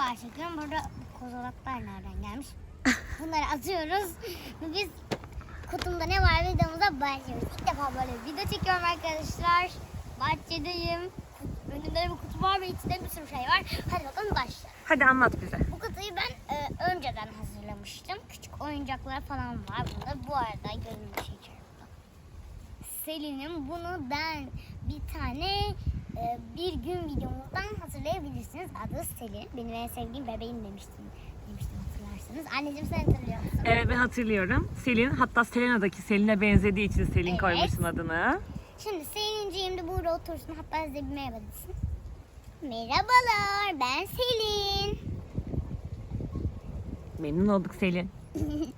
var çekiyorum. Burada kozalaklar nereden gelmiş? Bunları atıyoruz. Biz kutumda ne var videomuza başlıyoruz. İlk defa böyle video çekiyorum arkadaşlar. Bahçedeyim. Önümde bir kutu var ve içinde bir sürü şey var. Hadi bakalım başlayalım. Hadi anlat bize. Bu kutuyu ben e, önceden hazırlamıştım. Küçük oyuncaklar falan var bunda. Bu arada görünmüş içerisinde. Selin'im bunu ben bir tane e, bir gün videomuzdan hatırlayabilirsiniz. Adı Selin. Benim en sevdiğim bebeğim demiştim. Demiştim hatırlarsınız. Anneciğim sen hatırlıyor musun? Evet ben hatırlıyorum. Selin hatta Selena'daki Selin'e benzediği için Selin Evet. koymuşsun adını. Şimdi Selin'ciğim de burada otursun. Hatta size bir merhaba desin. Merhabalar ben Selin. Memnun olduk Selin.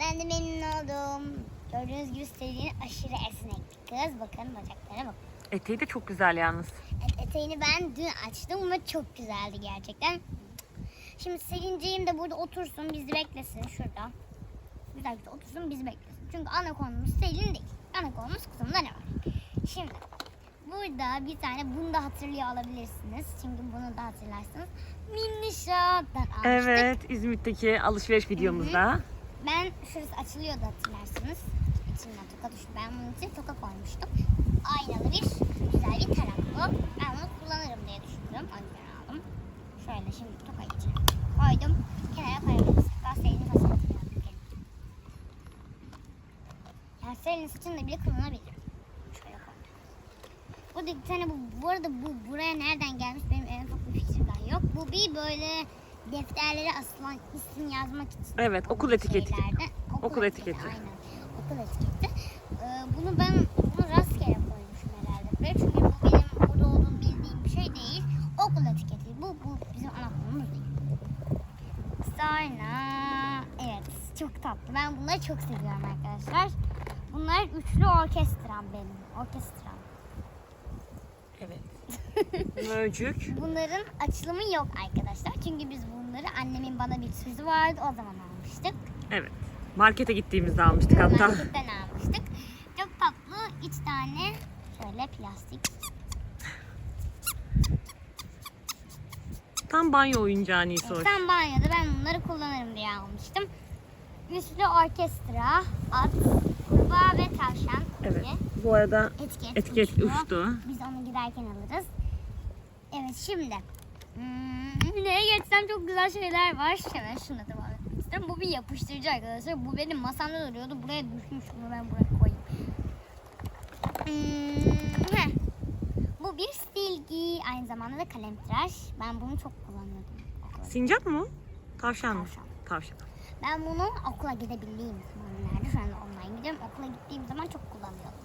Ben de memnun oldum. Gördüğünüz gibi Selin aşırı esnek bir kız. Bakın bacaklara bak. Eteği de çok güzel yalnız. Et- eteğini ben dün açtım ve çok güzeldi gerçekten. Şimdi Selin'ciğim de burada otursun bizi beklesin şurada. Güzel güzel otursun bizi beklesin. Çünkü ana konumuz Selin değil. Ana konumuz kutumda ne var? Şimdi burada bir tane bunu da hatırlıyor olabilirsiniz. Çünkü bunu da hatırlarsınız. Minnişat'tan almıştık. Evet İzmit'teki alışveriş videomuzda. Ben şurası açılıyordu hatırlarsınız. İçinden toka düştü. Ben bunun için toka koymuştum. Aynalı bir güzel bir tarak bu. Ben bunu kullanırım diye düşündüm. O yüzden aldım. Şöyle şimdi toka içine koydum. Kenara koyabiliriz. Hatırlıyorum. Yani Selin'in saçını da bile kullanabilirim. Şöyle koydum. Burada bir tane bu, bu arada bu buraya nereden gelmiş benim en ufak bir fikrim daha yok. Bu bir böyle defterlere asılan isim yazmak için Evet okul etiketi. şeylerde. Okul etiketi. Aynen. Okul etiketi. Ee, bunu ben bunu rastgele koymuşum herhalde buraya. Çünkü bu benim burada olduğunu bildiğim bir şey değil. Okul etiketi. Bu, bu bizim ana konumuz değil. Sonra evet çok tatlı. Ben bunları çok seviyorum arkadaşlar. Bunlar üçlü orkestram benim. Orkestram. Evet. Mövcük. Bunların açılımı yok arkadaşlar. Çünkü biz bunları annemin bana bir sözü vardı. O zaman almıştık. Evet. Markete gittiğimizde almıştık hatta. Marketten almıştık. Çok tatlı. İç tane şöyle plastik. Tam banyo oyuncağı Nisoş. Sen banyoda ben bunları kullanırım diye almıştım. Üçlü orkestra, at, kurbağa ve tavşan Evet. diye Bu arada etiket, etiket uçtu. uçtu. Biz onu giderken alırız. Evet şimdi. Hmm, neye geçsem çok güzel şeyler var. Hemen şuna devam etmek istiyorum. Bu bir yapıştırıcı arkadaşlar. Bu benim masamda duruyordu. Buraya düşmüş. Bunu ben buraya koyayım. Hmm, heh. Bu bir silgi. Aynı zamanda da kalem tıraş. Ben bunu çok kullanıyordum. Sincap mı? Tavşan mı? Tavşan. Tavşan. Ben bunu okula gidebildiğim zamanlarda şu anda online gidiyorum. Okula gittiğim zaman çok kullanıyordum.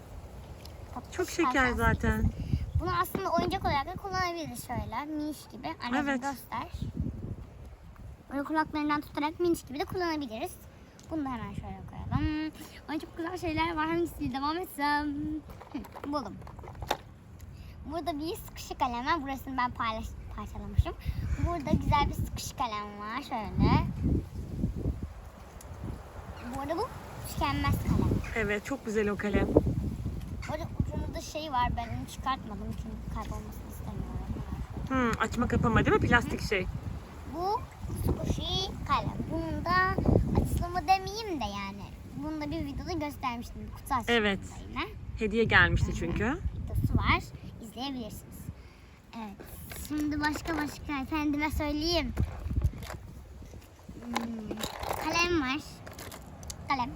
Tatlı Çok şeker zaten. Bunu aslında oyuncak olarak da kullanabiliriz şöyle. Miniş gibi. Anneciğim Evet. göster. Böyle kulaklarından tutarak miniş gibi de kullanabiliriz. Bunu da hemen şöyle koyalım. Ay çok güzel şeyler var. Hangisiyle devam etsem? Hı, buldum. Burada bir sıkışık kalem var. Burasını ben paylaş, parçalamışım. Burada güzel bir sıkışık kalem var. Şöyle. Arada bu tükenmez kalem. Evet çok güzel o kalem. Burada ucunda şey var. Ben onu çıkartmadım çünkü kaybolmasını istemiyorum. Hmm, açma kapama değil mi? Plastik şey. Bu squishy kalem. Bunun da açılımı demeyeyim de yani. Bunu da bir videoda göstermiştim. Kutu açılımında Evet. yine. Hediye gelmişti çünkü. Videosu var. İzleyebilirsiniz. Evet. Şimdi başka başka efendime söyleyeyim. Hmm, kalem var. Kalem.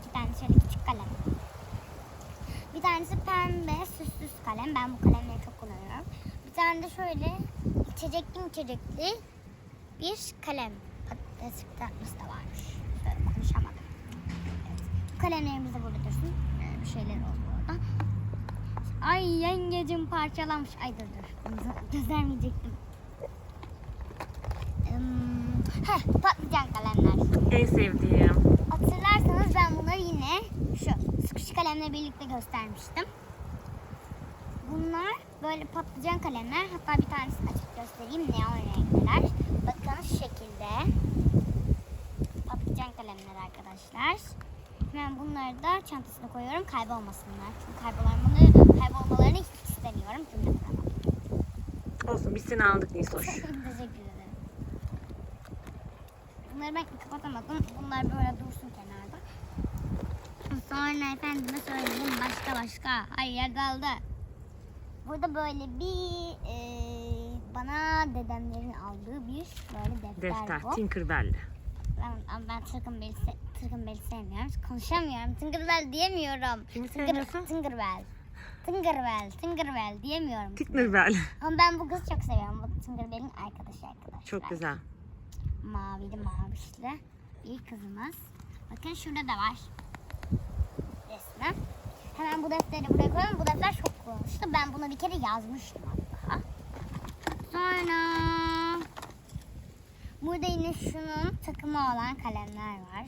İki tane şöyle küçük kalem. Bir tanesi pembe süslü kalem. Ben bu kalemleri çok kullanıyorum. Bir tane de şöyle içecekli içecekli bir kalem. Patates kızartması da varmış. Şöyle konuşamadım. Evet. Bu kalemlerimiz de burada dursun. Ee, bir şeyler oldu orada. Ay yengecim parçalanmış. Ay dur dur. Göstermeyecektim. Hmm, heh, patlıcan kalemler. En sevdiğim. Hatırlarsanız ben bunları yine şu sıkışık kalemle birlikte göstermiştim. Bunlar böyle patlıcan kalemler. Hatta bir tanesini açıp göstereyim. Neon renkler. Bakın şu şekilde. Patlıcan kalemler arkadaşlar. Ben bunları da çantasına koyuyorum kaybolmasınlar. Çünkü kaybolmalarını, kaybolmalarını hiç istemiyorum. Cümle kuramam. Olsun biz seni aldık Nisoş. Teşekkür ederim. bunları ben kapatamadım. Bunlar böyle dursun kenarda. Sonra efendime söyleyeyim başka başka. Her yer kaldı. Burada böyle bir e, bana dedemlerin aldığı bir böyle defter, Defter. bu. Tinkerbell. Ben, ama ben Tinkerbell'i se Tinkerbell'i sevmiyorum. Konuşamıyorum. Tinkerbell diyemiyorum. Kimi sevmiyorsun? Tinkerbell. Tinkerbell, Tinkerbell diyemiyorum. Tinkerbell. Ama ben bu kızı çok seviyorum. Bu Tinkerbell'in arkadaşı arkadaşlar. Çok güzel. Mavili mavişli bir kızımız. Bakın şurada da var. Resmi. Hemen bu defteri buraya koyalım. Bu defter çok kullanışlı. Ben bunu bir kere yazmıştım hatta. Sonra burada yine şunun takımı olan kalemler var.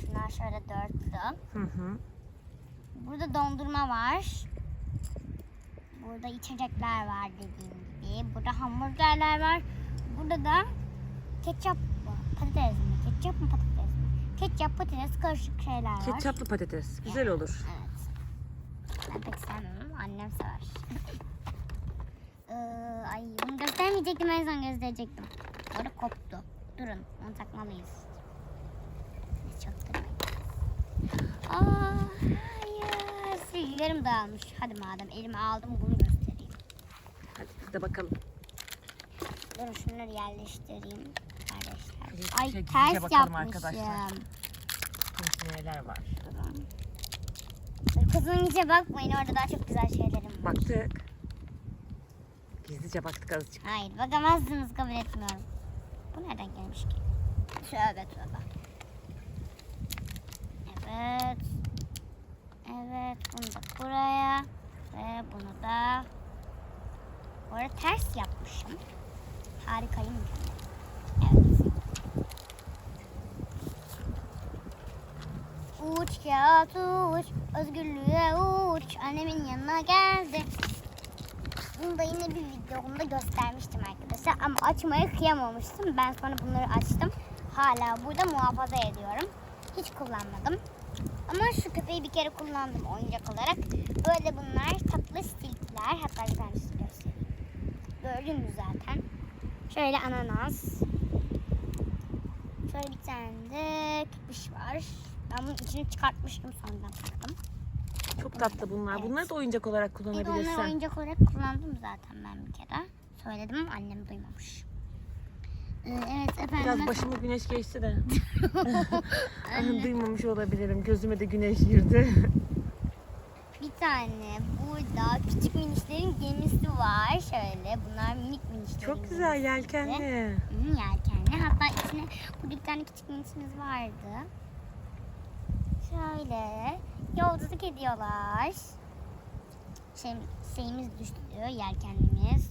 Şunlar şöyle dörtlü. Hı hı. Burada dondurma var. Burada içecekler var dediğim gibi. Burada hamburgerler var. Burada da ketçap? Patates mi? Ketçap mı patates mi? Ketçap, patates karışık şeyler var. Ketçaplı patates. Güzel olur. Evet. Ben pek sevmem ama annem sever. ee, ay bunu göstermeyecektim en son gösterecektim. Orada koptu. Durun onu takmalıyız. Durmayız. Aa, hayır. Silgilerim dağılmış. Hadi madem elime aldım bunu göstereyim. Hadi biz de bakalım. Durun şunları yerleştireyim. Arkadaşlar. Ay ters yapmışım. arkadaşlar. Şimdi neler var? İçe bakmayın orada daha çok güzel şeylerim var. Baktık. Gizlice baktık azıcık. Hayır bakamazsınız kabul etmiyorum. Bu nereden gelmiş ki? Tövbe tövbe. Evet. Evet bunu da buraya. Ve bunu da. Bu arada ters yapmışım. Harikayım mükemmel. Evet. Kağıt uç, özgürlüğe uç. Annemin yanına geldi. Bunu da yine bir videomda göstermiştim arkadaşlar ama açmaya kıyamamıştım. Ben sonra bunları açtım. Hala burada muhafaza ediyorum. Hiç kullanmadım. Ama şu köpeği bir kere kullandım oyuncak olarak. Böyle bunlar tatlı stilkler. Hatta bir tanesini göstereyim. Gördünüz zaten. Şöyle ananas. Şöyle bir tane de köpüş var. Ben bunun içini çıkartmıştım sonradan taktım. Çok tatlı bunlar. Evet. Bunları da oyuncak olarak Bir de onları kullanabilirsin. oyuncak olarak kullandım zaten ben bir kere. Söyledim ama annem duymamış. Ee, evet efendim. Biraz başımı güneş geçti de. Duymamış olabilirim. Gözüme de güneş girdi. Bir tane burada küçük minişlerin gemisi var. Şöyle bunlar minik minişlerin Çok güzel gemisi. yelkenli. Hı, yelkenli. Hatta içine burada bir tane küçük minişimiz vardı. Şöyle yolculuk ediyorlar. Şey, şeyimiz düştü diyor yelkenlimiz.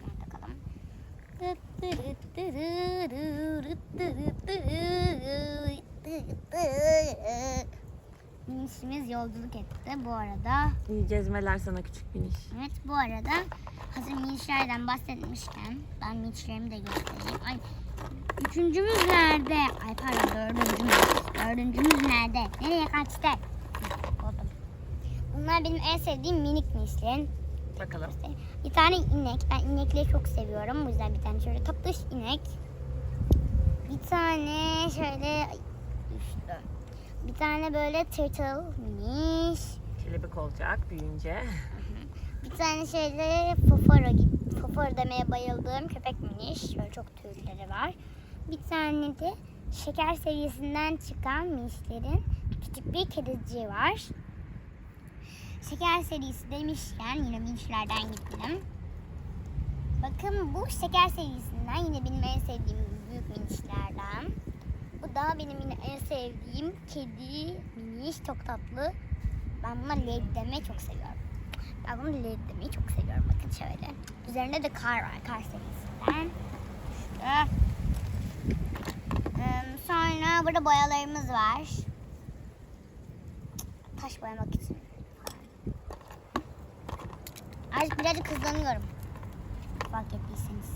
Nerede bakalım. Minişimiz yolculuk etti bu arada. İyi gezmeler sana küçük biniş. Evet bu arada hazır minişlerden bahsetmişken ben minişlerimi de göstereyim. Ay üçüncümüz nerede? Ay pardon dördüncümüz. Dördüncümüz nerede? Nereye kaçtı? Buldum. Bunlar benim en sevdiğim minik minişlerin. Bakalım. Bir tane inek. Ben inekleri çok seviyorum. Bu yüzden bir tane şöyle tatlış inek. Bir tane şöyle düştü. Bir tane böyle turtle miniş. Kelebek olacak büyüyünce. Bir tane şöyle foforo gibi, foforo demeye bayıldığım köpek miniş. Şöyle çok tüyleri var. Bir tane de şeker seviyesinden çıkan minişlerin küçük bir kediciği var. Şeker serisi demişken yine minişlerden gittim. Bakın bu şeker serisinden yine benim en sevdiğim büyük minişlerden. Bu da benim yine en sevdiğim kedi miniş çok tatlı. Ben buna led demeyi çok seviyorum. Ben bunu led demeyi çok seviyorum. Bakın şöyle. Üzerinde de kar var. Kar serisinden. İşte. Ee, sonra burada boyalarımız var. Taş boyamak için. Artık birazcık hızlanıyorum. Fark ettiyseniz.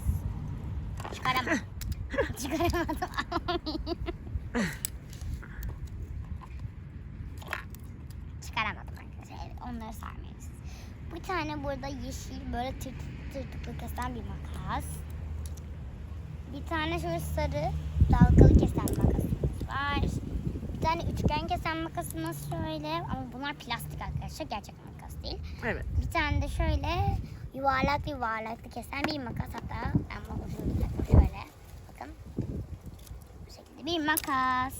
Çıkaramam. Çıkaramadım. Çıkaramadım arkadaşlar. Evet onları sarmayız. Bir tane burada yeşil böyle tırtık tırtıklı kesen bir makas. Bir tane şöyle sarı dalgalı kesen makasımız var. Bir tane üçgen kesen makasımız şöyle ama bunlar plastik arkadaşlar gerçek makas değil. Evet. Bir tane de şöyle yuvarlak yuvarlaklı kesen bir makas hatta ben bu ucunu dakika şöyle bakın. Bu şekilde bir makas.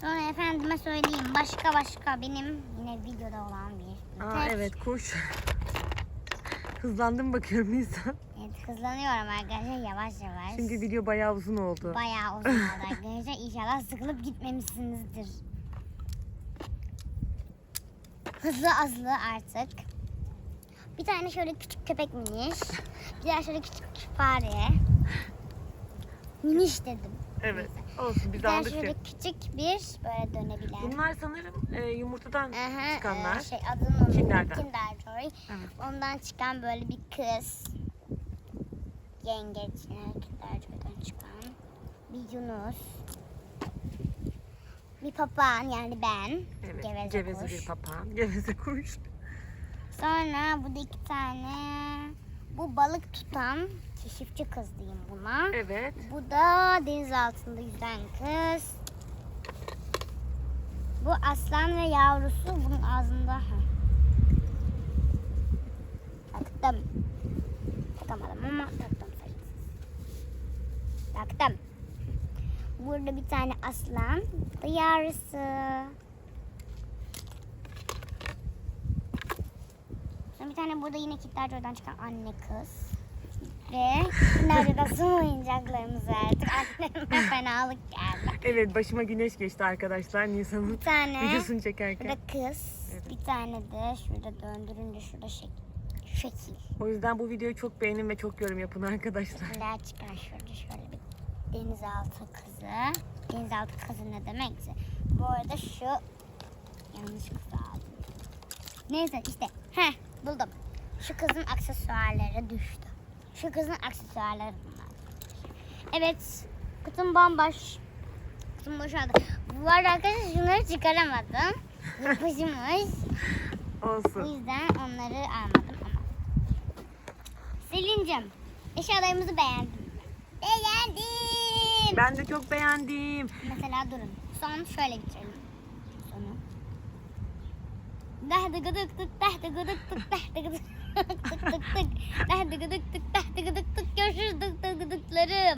Sonra efendime söyleyeyim başka başka benim yine videoda olan bir Aa evet koş. Hızlandım bakıyorum Nisan. Hızlanıyorum arkadaşlar yavaş yavaş. Çünkü video bayağı uzun oldu. Bayağı uzun oldu arkadaşlar. İnşallah sıkılıp gitmemişsinizdir. Hızlı azlı artık. Bir tane şöyle küçük köpek miniş. Bir tane şöyle küçük fare. Miniş dedim. Evet. Olsun Bir biz aldık. şöyle ki. küçük bir böyle dönebilen. Bunlar sanırım e, yumurtadan Aha, çıkanlar. e, şey adını. Kinder'den. Kinder Joy. Evet. Ondan çıkan böyle bir kız. Yengeç. Joy'dan çıkan. Bir Yunus. Bir papağan yani ben. Evet. Geveze, Geveze kuş. bir papağan. Geveze kuş. Sonra bu da iki tane. Bu balık tutan keşifçi kız diyeyim buna. Evet. Bu da deniz altında yüzen kız. Bu aslan ve yavrusu bunun ağzında. Taktım. Takamadım ama taktım. Taktım. Burada bir tane aslan. Bu. Sonra bir tane burada yine Kinder Joy'dan çıkan anne kız. Ve nerede de son oyuncaklarımız artık. Anneme fenalık geldi. Evet başıma güneş geçti arkadaşlar Nisan'ın Bir tane videosunu çekerken. burada kız. Evet. Bir tane de şurada döndürünce şurada şekil. Şekil. O yüzden bu videoyu çok beğenin ve çok yorum yapın arkadaşlar. Daha çıkan şurada şöyle bir denizaltı kızı. Denizaltı kızı ne demekse. Bu arada şu yanlış kızı aldım. Neyse işte. Heh buldum. Şu kızın aksesuarları düştü. Şu kızın aksesuarları bunlar. Evet. Kutum bomboş. Kutum boşaldı. Bu arada arkadaşlar şunları çıkaramadım. Yapışmış. O Olsun. yüzden onları almadım ama. Selin'cim eşyalarımızı beğendin mi? Beğendim. Ben de çok beğendim. Mesela durun. Son şöyle bitirelim. Sonu. Dahdı gıdık tık dahdı gıdık tık dahdı gıdık tık tık tık dahdı gıdık tık dahdı gıdık tık görüşürüz tık tık gıdıklarım.